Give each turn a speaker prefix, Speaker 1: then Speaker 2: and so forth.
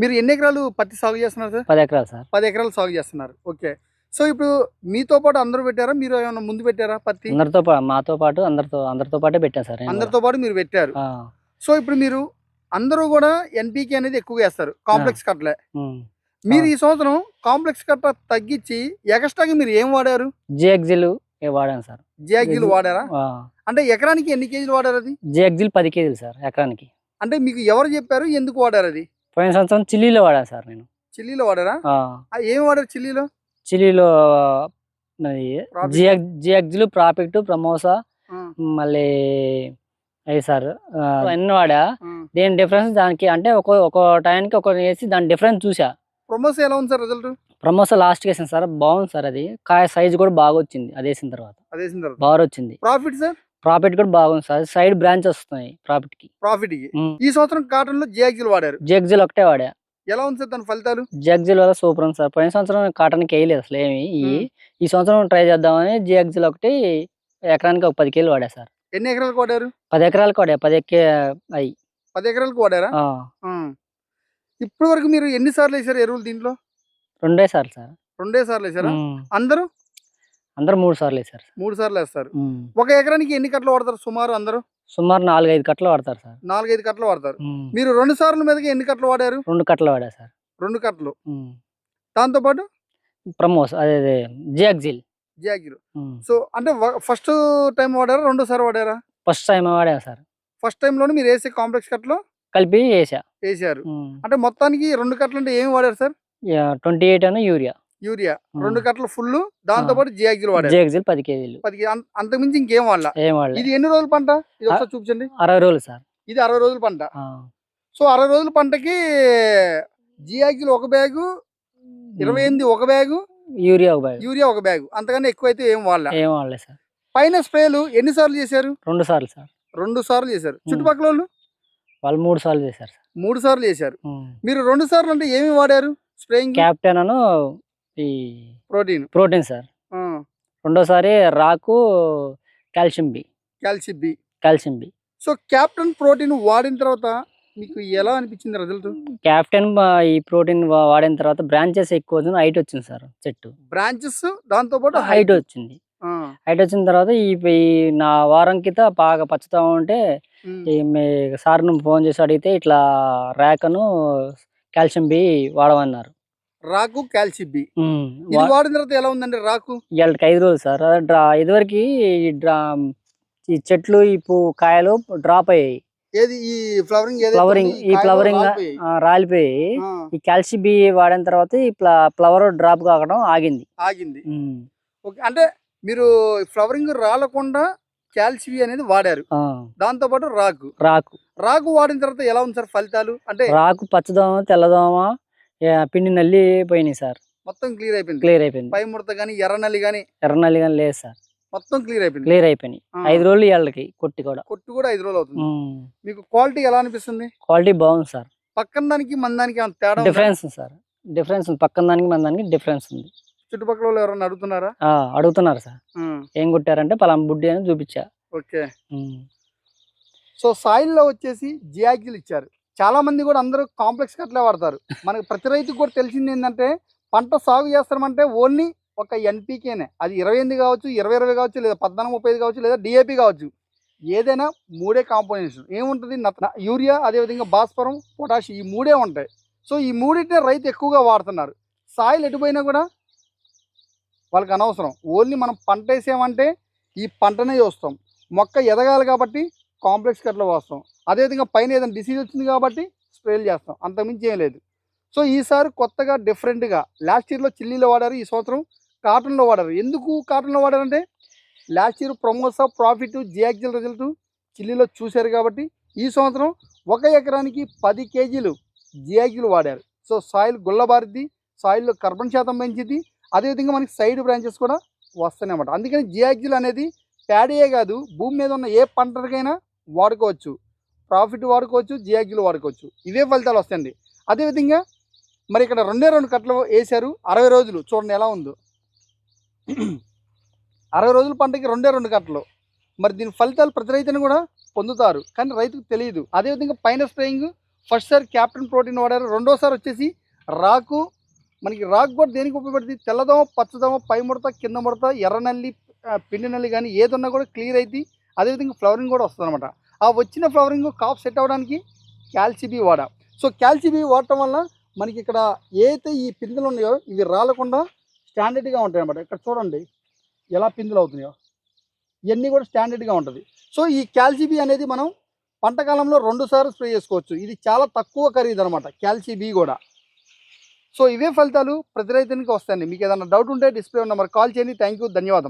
Speaker 1: మీరు ఎన్ని ఎకరాలు పత్తి సాగు చేస్తున్నారు సార్?
Speaker 2: పది ఎకరాలు సార్.
Speaker 1: పది ఎకరాలు సాగు చేస్తున్నారు. ఓకే. సో ఇప్పుడు మీతో పాటు అందరూ పెట్టారా? మీరు ఏమైనా ముందు పెట్టారా పత్తి?
Speaker 2: అందరితో మాతో పాటు అందరితో అందరితో పాటే పెట్టాను సార్
Speaker 1: అందరితో పాటు మీరు పెట్టారు. సో ఇప్పుడు మీరు అందరూ కూడా ఎన్పికే అనేది ఎక్కువగా వేస్తారు. కాంప్లెక్స్ కట్టలే. మీరు ఈ సంవత్సరం కాంప్లెక్స్ కట్ట తగ్గించి ఎక్స్ట్రాగా మీరు ఏం వాడారు?
Speaker 2: జిఎక్జిల్ ఏ వాడాను సార్.
Speaker 1: జియాగిల్ వాడారా? అంటే ఎకరానికి ఎన్ని కేజీలు వాడారు అది?
Speaker 2: జిఎక్జిల్ పది కేజీలు సార్ ఎకరానికి.
Speaker 1: అంటే మీకు ఎవరు చెప్పారు? ఎందుకు వాడారు అది?
Speaker 2: పోయిన సంవత్సరం చిల్లీలో వాడాను సార్ నేను.
Speaker 1: చిల్లీలో వాడారా? ఏం వాడారు చిల్లీలో?
Speaker 2: చిల్లీలో జిఎక్జిల్ ప్రాఫిట్ ప్రమోసా మళ్ళీ అయ్యి సార్ అన్ని వాడా. దేని డిఫరెన్స్ దానికి అంటే ఒక ఒక టైంకి ఒక వేసి దాని డిఫరెన్స్ చూసా
Speaker 1: ప్రమోషన్ ఎలా ఉంది సార్ రిజల్ట్?
Speaker 2: ప్రమోసా లాస్ట్ వేసాను సార్ బాగుంది సార్ అది. కాయ సైజ్ కూడా బాగా వచ్చింది అది వేసిన తర్వాత. బాగా వచ్చింది.
Speaker 1: Profit sir?
Speaker 2: ప్రాఫిట్ కూడా బాగుంది సార్. సైడ్ బ్రాంచ్ వస్తున్నాయి
Speaker 1: ప్రాఫిట్కి. ప్రాఫిట్కి. ఈ సంవత్సరం కాటన్లో జియాగిల్ వాడారు.
Speaker 2: జగ్జిల్ ఒకటే వాడా.
Speaker 1: ఎలా ఉంది సార్ దాని ఫలితాలు?
Speaker 2: జగ్జిల్ వల్ల సూపర్ ఉంది సార్. పోయిన సంవత్సరం కాటన్కి వేయలేదు అసలు ఏమి. ఈ సంవత్సరం ట్రై చేద్దామని జిఎక్జిల్ ఒకటి ఎకరానికి ఒక పది కేలు వాడా సార్.
Speaker 1: ఎన్ని ఎకరాలకు వాడారు?
Speaker 2: పది ఎకరాలకు వాడా. పది ఎక్కే అయ్యి
Speaker 1: పది ఎకరాలకు వాడారా?
Speaker 2: ఆ.
Speaker 1: ఇప్పటి వరకు మీరు ఎన్ని సార్లు వేసారు ఎరువులు దీంట్లో?
Speaker 2: రెండే సార్లు సార్.
Speaker 1: రెండే సార్లు వేసారా. అందరూ?
Speaker 2: అందరూ మూడు సార్లు వేసారు సార్.
Speaker 1: మూడు సార్లు వేస్తారు. ఒక ఎకరానికి ఎన్ని కట్టలు వాడతారు సుమారు అందరూ?
Speaker 2: సుమారు నాలుగైదు కట్టలు వాడతారు సార్.
Speaker 1: నాలుగైదు కట్టలు వాడతారు. మీరు రెండు సార్లు మీదకి ఎన్ని కట్టలు వాడారు?
Speaker 2: రెండు కట్టలు వాడా సార్.
Speaker 1: రెండు కట్టలు. దాంతో పాటు?
Speaker 2: ప్రమోస్ అదే జియాక్జిల్.
Speaker 1: జియాగిల్ సో అంటే ఫస్ట్ టైం వాడారా రెండోసారి వాడారా?
Speaker 2: ఫస్ట్ టైం వాడా సార్.
Speaker 1: ఫస్ట్లోనే మీరు వేసే కాంప్లెక్స్ కట్టలో
Speaker 2: కలిపి వేసా.
Speaker 1: వేసారు. అంటే మొత్తానికి రెండు కట్టలు అంటే ఏమి వాడారు సార్?
Speaker 2: ట్వంటీ ఎయిట్ అని యూరియా.
Speaker 1: యూరియా. రెండు కట్టలు ఫుల్ దాంతో. పాటు జియాగిల్ వాడారు.
Speaker 2: జియాక్జిల్ పది కేజీలు.
Speaker 1: పది అంత- అంతకుమించి ఇంకేం వాడలే? ఇది ఎన్ని రోజుల పంట? ఇది ఒకసారి చూపించండి.
Speaker 2: అరవై రోజులు సార్.
Speaker 1: ఇది అరవై రోజుల పంట. సో అరవై రోజుల పంటకి జియాగిల్ ఒక బ్యాగు ఇరవై ఎనిమిది ఒక బ్యాగు
Speaker 2: యూరియా ఒక బ్యాగ్.
Speaker 1: యూరియా ఒక బ్యాగు. అంతకన్నా ఎక్కువైతే ఏం వాడాల?
Speaker 2: ఏం వాడలే సార్.
Speaker 1: పైన స్ప్రేలు ఎన్ని సార్లు చేశారు?
Speaker 2: రెండు సార్లు సార్.
Speaker 1: రెండు సార్లు చేశారు. చుట్టుపక్కల వాళ్ళు?
Speaker 2: వాళ్ళు మూడు సార్లు చేశారు సార్.
Speaker 1: మూడు సార్లు చేశారు. మీరు రెండు సార్లు అంటే ఏమి వాడారు? స్ప్రేయింగ్?
Speaker 2: క్యాప్టెన్ అను ఈ
Speaker 1: ప్రోటీన్.
Speaker 2: Protein sir. రెండోసారి రాకు calcium B.
Speaker 1: Calcium B.
Speaker 2: Calcium B.
Speaker 1: So Captain protein వాడిన తర్వాత మీకు ఎలా అనిపించింది రిజల్ట్?
Speaker 2: క్యాప్టెన్ ఈ ప్రోటీన్ వాడిన తర్వాత బ్రాంచెస్ ఎక్కువ వచ్చింది హైట్ వచ్చింది సార్ చెట్టు.
Speaker 1: బ్రాంచెస్ దాంతో పాటు
Speaker 2: హైట్ వచ్చింది. హైట్ వచ్చిన తర్వాత ఈ నా వారం కింద బాగా పచ్చుతా ఉంటే మీ సార్ను ఫోన్ చేసి అడిగితే ఇట్లా ర్యాకను కాల్షియం బి వాడమన్నారు.
Speaker 1: రాకు కాల్షియం బి.
Speaker 2: ఉమ్,
Speaker 1: ఇది
Speaker 2: వా-
Speaker 1: వాడిన తర్వాత ఎలా ఉందండి రాకు?
Speaker 2: ఇవాళకి ఐదు రోజులు సార్. డ్రా ఇదివరకు ఈ డ్రా ఈ చెట్లు ఈ పూ కాయలు డ్రాప్ అయ్యాయి.
Speaker 1: ఏది? ఈ ఫ్లవరింగ్
Speaker 2: ఫ్లవరింగ్ ఈ ఫ్లవరింగ్ రాలిపోయి ఈ కాల్షియం బి వాడిన తర్వాత ఈ ఫ్లవర్ డ్రాప్ కావడం ఆగింది.
Speaker 1: ఆగింది. ఓకే అంటే మీరు ఫ్లవరింగ్ రాలకుండా కాల్షియం అనేది వాడారు. దాంతో పాటు రాకు.
Speaker 2: రాకు.
Speaker 1: రాకు వాడిన తర్వాత ఎలా ఉంది సార్ ఫలితాలు? అంటే
Speaker 2: రాకు పచ్చదోమ తెల్లదోమ పిండి నల్లి పోయినాయి సార్.
Speaker 1: మొత్తం క్లియర్ అయిపోయింది.
Speaker 2: క్లియర్ అయిపోయింది.
Speaker 1: పై ముడత గానీ ఎర్ర నల్లి గానీ?
Speaker 2: ఎర్ర నల్లి కానీ లేదు సార్.
Speaker 1: మొత్తం క్లియర్ అయిపోయింది.
Speaker 2: క్లియర్ అయిపోయినాయి. ఐదు రోజులు ఇవాళకి కొట్టి కూడా.
Speaker 1: కొట్టు కూడా ఐదు రోజులు అవుతుంది. మీకు క్వాలిటీ ఎలా అనిపిస్తుంది?
Speaker 2: క్వాలిటీ బాగుంది సార్.
Speaker 1: పక్కన దానికి మన దానికి తేడా?
Speaker 2: Difference sir. డిఫరెన్స్ ఉంది. పక్కన దానికి మన దానికి డిఫరెన్స్ ఉంది.
Speaker 1: చుట్టుపక్కల వాళ్ళు ఎవరైనా అడుగుతున్నారా?
Speaker 2: అడుగుతున్నారు సార్. ఏం కొట్టారంటే పలానా బుడ్డి అని చూపించా.
Speaker 1: ఓకే. సో సాయిల్లో వచ్చేసి జియాగిల్ ఇచ్చారు. చాలా మంది కూడా అందరూ కాంప్లెక్స్ కట్లే వాడతారు. మనకి ప్రతి రైతుకు కూడా తెలిసింది ఏంటంటే పంట సాగు చేస్తామంటే ఓన్లీ ఒక ఎన్పీకేనే. అది ఇరవై ఎనిమిది కావచ్చు ఇరవై ఇరవై కావచ్చు లేదా పద్నాలుగు ముప్పై ఐదు కావచ్చు లేదా డిఏపి కావచ్చు. ఏదైనా మూడే కాంపోజిషన్ ఏముంటుంది? నత్ర- యూరియా అదేవిధంగా భాస్వరం పొటాష్ ఈ మూడే ఉంటాయి. సో ఈ మూడింటినే రైతు ఎక్కువగా వాడుతున్నారు. సాయిల్ ఎటుపోయినా కూడా వాళ్ళకి అనవసరం. ఓన్లీ మనం పంట వేసామంటే ఈ పంటనే చూస్తాం. మొక్క ఎదగాలి కాబట్టి కాంప్లెక్స్ కట్లు వస్తాం. అదేవిధంగా పైన ఏదైనా డిసీజ్ వచ్చింది కాబట్టి స్ప్రేలు చేస్తాం. అంతకుమించి ఏం లేదు. సో ఈసారి కొత్తగా డిఫరెంట్గా లాస్ట్ ఇయర్లో చిల్లీలో వాడారు ఈ సంవత్సరం కాటన్లో వాడారు. ఎందుకు కాటన్లో వాడారంటే లాస్ట్ ఇయర్ ప్రమోసా ప్రాఫిట్ జియాక్జిల్ రిజల్ట్ చిల్లీలో చూశారు కాబట్టి ఈ సంవత్సరం ఒక ఎకరానికి పది కేజీలు జియాక్జిల్ వాడారు. సో సాయిల్ గుల్లబారిద్ది సాయిల్లో కర్బన్ శాతం పెంచింది అదేవిధంగా మనకి సైడ్ బ్రాంచెస్ కూడా వస్తాయి అన్నమాట. అందుకని జియాక్జిల్ అనేది ప్యాడీయే కాదు భూమి మీద ఉన్న ఏ పంటకైనా వాడుకోవచ్చు. ప్రాఫిట్ వాడుకోవచ్చు జియాగ్యులు వాడుకోవచ్చు. ఇవే ఫలితాలు వస్తాయండి. అదేవిధంగా మరి ఇక్కడ రెండే రెండు కట్టలు వేశారు. అరవై రోజులు చూడండి ఎలా ఉందో. అరవై రోజుల పంటకి రెండే రెండు కట్టలు. మరి దీని ఫలితాలు ప్రతి రైతుని కూడా పొందుతారు. కానీ రైతుకు తెలియదు. అదేవిధంగా పైన స్ప్రేయింగ్ ఫస్ట్ సారి క్యాప్టెన్ ప్రోటీన్ వాడారు. రెండోసారి వచ్చేసి రాకు మనకి రాకు కూడా దేనికి ఉపయోగపడుతుంది? తెల్లదోమ పచ్చదోమ పై ముడత కింద ముడత ఎర్ర నల్లి పిండి నల్లి కానీ ఏదున్నా కూడా క్లియర్ అయితే అదేవిధంగా ఫ్లవరింగ్ కూడా వస్తుంది అనమాట ఆ వచ్చిన ఫ్లవరింగ్ కాప్ సెట్ అవ్వడానికి క్యాల్సిబీ వాడా. సో క్యాల్సిబీ వాడటం వల్ల మనకి ఇక్కడ ఏదైతే ఈ పిందులు ఉన్నాయో ఇవి రాలకుండా స్టాండర్డ్గా ఉంటాయన్నమాట ఇక్కడ చూడండి ఎలా పిందులు అవుతున్నాయో. ఇవన్నీ కూడా స్టాండర్డ్గా ఉంటుంది. సో ఈ క్యాల్సిబీ అనేది మనం పంట కాలంలో స్ప్రే చేసుకోవచ్చు. ఇది చాలా తక్కువ ఖరీదు అనమాట క్యాల్సిబీ కూడా. సో ఇవే ఫలితాలు ప్రతి రైతునికి వస్తాయండి. మీకు ఏదైనా డౌట్ ఉంటే డిస్ప్లే ఉన్న నెంబర్ కాల్ చేయండి. థ్యాంక్ యూ ధన్యవాదం.